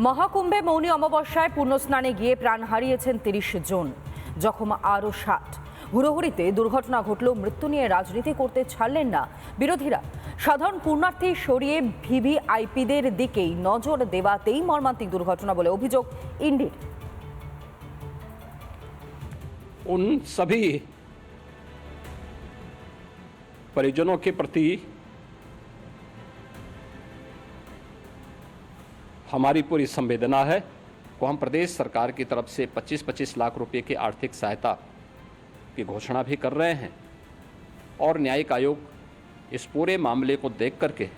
মহাকুম্ভে মৌনী অমাবস্যায় পুণ্যস্নানে গিয়ে প্রাণ হারিয়েছেন তিরিশ জন জখম আরও ষাট হুড়োহুড়িতে দুর্ঘটনা ঘটলেও মৃত্যু নিয়ে রাজনীতি করতে ছাড়লেন না বিরোধীরা সাধারণ পুণ্যার্থী সরিয়ে ভিভিআইপিদের দিকেই নজর দেওয়াতেই মর্মান্তিক দুর্ঘটনা বলে অভিযোগ ইন্ডির उन सभी परिजनों के प्रति हमारी पूरी संवेदना है को हम प्रदेश सरकार की तरफ से 25-25 लाख रुपए की आर्थिक सहायता की घोषणा भी कर रहे हैं और न्यायिक आयोग इस पूरे मामले को देख करके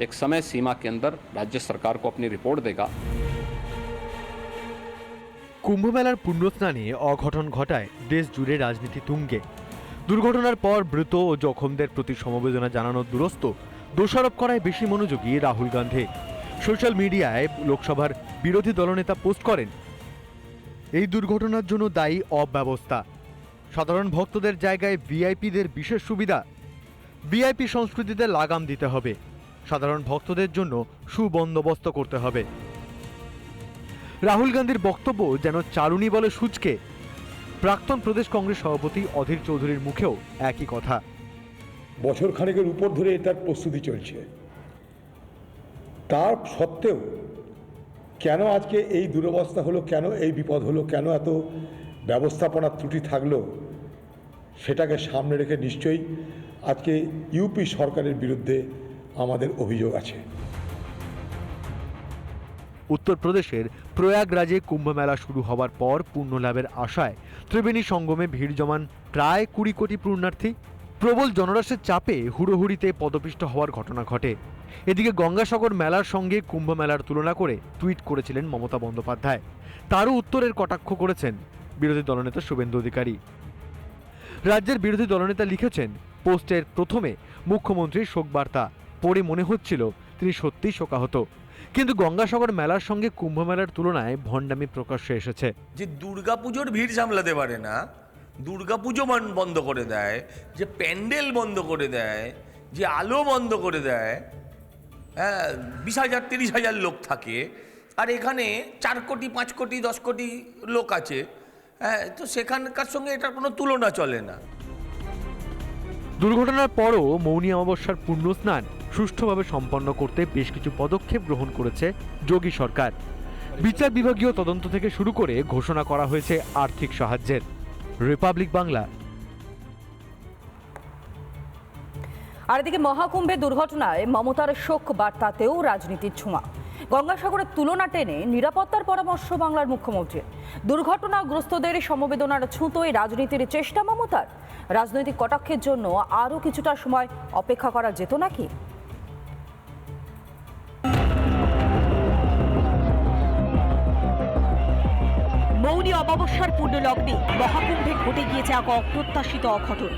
एक समय सीमा के अंदर राज्य सरकार को अपनी रिपोर्ट देगा কুম্ভমেলার পুণ্যস্নানে অঘটন ঘটায় দেশ জুড়ে রাজনীতি তুঙ্গে দুর্ঘটনার পর মৃত ও জখমদের প্রতি সমবেদনা জানানোর দুরস্ত দোষারোপ করায় বেশি মনোযোগী রাহুল গান্ধী সোশ্যাল মিডিয়ায় লোকসভার বিরোধী দলনেতা পোস্ট করেন, এই দুর্ঘটনার জন্য দায়ী অব্যবস্থা। সাধারণ ভক্তদের জায়গায় ভিআইপিদের বিশেষ সুবিধা। ভিআইপি সংস্কৃতিতে লাগাম দিতে হবে। সাধারণ ভক্তদের জন্য সুবন্দোবস্ত করতে হবে। রাহুল গান্ধীর বক্তব্য যেন চারুনি বলে সূচকে। প্রাক্তন প্রদেশ কংগ্রেস সভাপতি অধীর চৌধুরীর মুখেও একই কথা। বছর খানেকের উপর ধরে এটার প্রস্তুতি চলছে। তার সত্ত্বেও কেন আজকে এই দুরবস্থা হলো, কেন এই বিপদ হলো, কেন এত ব্যবস্থাপনার ত্রুটি থাকল, সেটাকে সামনে রেখে নিশ্চয়ই আজকে ইউপি সরকারের বিরুদ্ধে আমাদের অভিযোগ আছে। উত্তরপ্রদেশের প্রয়াগরাজে কুম্ভমেলা শুরু হওয়ার পর পুণ্য লাভের আশায় ত্রিবেণী সঙ্গমে ভিড় জমান প্রায় কুড়ি কোটি পূর্ণার্থী। প্রবল জনরাশের চাপে হুড়োহুড়িতে পদপিষ্ট হওয়ার ঘটনা ঘটে। এদিকে গঙ্গাসাগর মেলার সঙ্গে কুম্ভ মেলার তুলনা করে টুইট করেছিলেন মমতা বন্দ্যোপাধ্যায়। তারও উত্তরের কটাক্ষ করেছেন বিরোধী দলনেতা শুভেন্দু অধিকারী। রাজ্যের বিরোধী দলনেতা লিখেছেন, পোস্টের প্রথমে মুখ্যমন্ত্রীর শোকবার্তা পড়ে মনে হচ্ছিল তিনি সত্যিই শোকাহত। কিন্তু গঙ্গাসাগর মেলার সঙ্গে কুম্ভ মেলার তুলনায় ভণ্ডামি প্রকাশ্যে এসেছে। যে দুর্গাপুজোর ভিড় সামলাতে পারে না, দুর্গাপুজো বন্ধ করে দেয়, যে প্যান্ডেল বন্ধ করে দেয়, যে আলো বন্ধ করে দেয় বিশ হাজার, তিরিশ হাজার লোক থাকে। আর এখানে চার কোটি, পাঁচ কোটি, দশ কোটি লোক আছে। হ্যাঁ তো সেখানকার সঙ্গে এটার কোনো তুলনা চলে না। দুর্ঘটনার পরও মৌনী অমাবস্যার পূর্ণ স্নান সুষ্ঠুভাবে সম্পন্ন করতে বেশ কিছু পদক্ষেপ গ্রহণ করেছে যোগী সরকার। বিচার বিভাগীয় তদন্ত থেকে শুরু করে ঘোষণা করা হয়েছে আর্থিক সাহায্যের। রিপাবলিক বাংলা আর এদিকে মহাকুম্ভে দুর্ঘটনায় মমতার শোক বার্তাতেও রাজনীতির ছোঁয়া। গঙ্গাসাগরের তুলনা টেনে নিরাপত্তার পরামর্শ বাংলার মুখ্যমন্ত্রীর। দুর্ঘটনাগ্রস্তদের সমবেদনার ছুঁতোয় রাজনীতির চেষ্টা মমতার। রাজনৈতিক কটাক্ষের জন্য আরও কিছুটা সময় অপেক্ষা করা যেত নাকি? মৌনী অমাবস্যার পূর্ণলগ্নে মহাকুম্ভে ঘটে গিয়েছে এক অপ্রত্যাশিত অঘটন।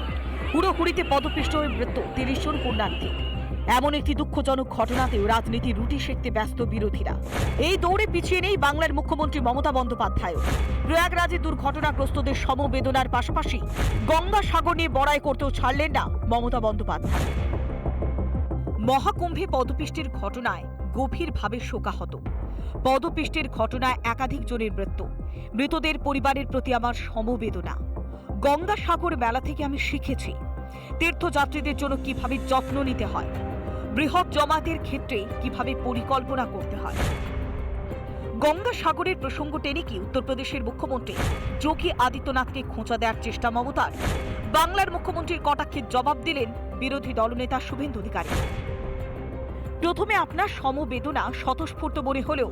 হুড়োহুড়িতে পদপিষ্ট হয়ে মৃত্যু তিরিশ জন পুণ্যার্থী এমন একটি দুঃখজনক ঘটনাতেও রাজনীতি রুটি সেঁকতে ব্যস্ত বিরোধীরা। এই দৌড়ে পিছিয়ে নেই বাংলার মুখ্যমন্ত্রী মমতা বন্দ্যোপাধ্যায় প্রয়াগরাজে দুর্ঘটনাগ্রস্তদের সমবেদনার পাশাপাশি গঙ্গা সাগর নিয়ে বড়াই করতেও ছাড়লেন না মমতা বন্দ্যোপাধ্যায়। মহাকুম্ভে পদপিষ্টের ঘটনায় গভীরভাবে শোকাহত। পদপিষ্টের ঘটনায় একাধিক জনের মৃত্যু। মৃতদের পরিবারের প্রতি আমার সমবেদনা। গঙ্গাসাগর মেলা থেকে আমি শিখেছি তীর্থযাত্রীদের জন্য কীভাবে যত্ন নিতে হয়, বৃহৎ জমাতের ক্ষেত্রে কীভাবে পরিকল্পনা করতে হয়। গঙ্গাসাগরের প্রসঙ্গ টেনে কি উত্তরপ্রদেশের মুখ্যমন্ত্রী যোগী আদিত্যনাথকে খোঁচা দেওয়ার চেষ্টা মমতার? বাংলার মুখ্যমন্ত্রীর কটাক্ষের জবাব দিলেন বিরোধী দলনেতা শুভেন্দু অধিকারী। প্রথমে আপনার সমবেদনা স্বতঃস্ফূর্ত মনে হলেও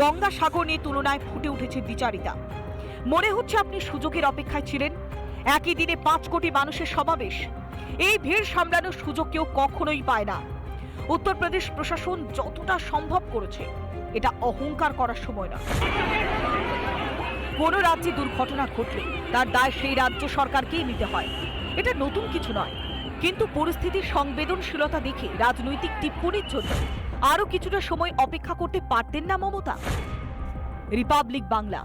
গঙ্গাসাগর নিয়ে তুলনায় ফুটে উঠেছে বিচারিতা। মনে হচ্ছে আপনি সুযোগের অপেক্ষায় ছিলেন একই দিনে পাঁচ কোটি মানুষের সমাবেশ। এই ভিড় সামলানোর সুযোগ কেউ কখনোই পায় না। উত্তরপ্রদেশ প্রশাসন যতটা সম্ভব করেছে, এটা অহংকার করার সময় না কোনো রাজ্যে দুর্ঘটনা ঘটলে তার দায় সেই রাজ্য সরকারকেই নিতে হয়। এটা নতুন কিছু নয়। কিন্তু পরিস্থিতির সংবেদনশীলতা দেখে রাজনৈতিক টিপ্পণির জন্য আরও কিছুটা সময় অপেক্ষা করতে পারতেন না মমতা। রিপাবলিক বাংলা।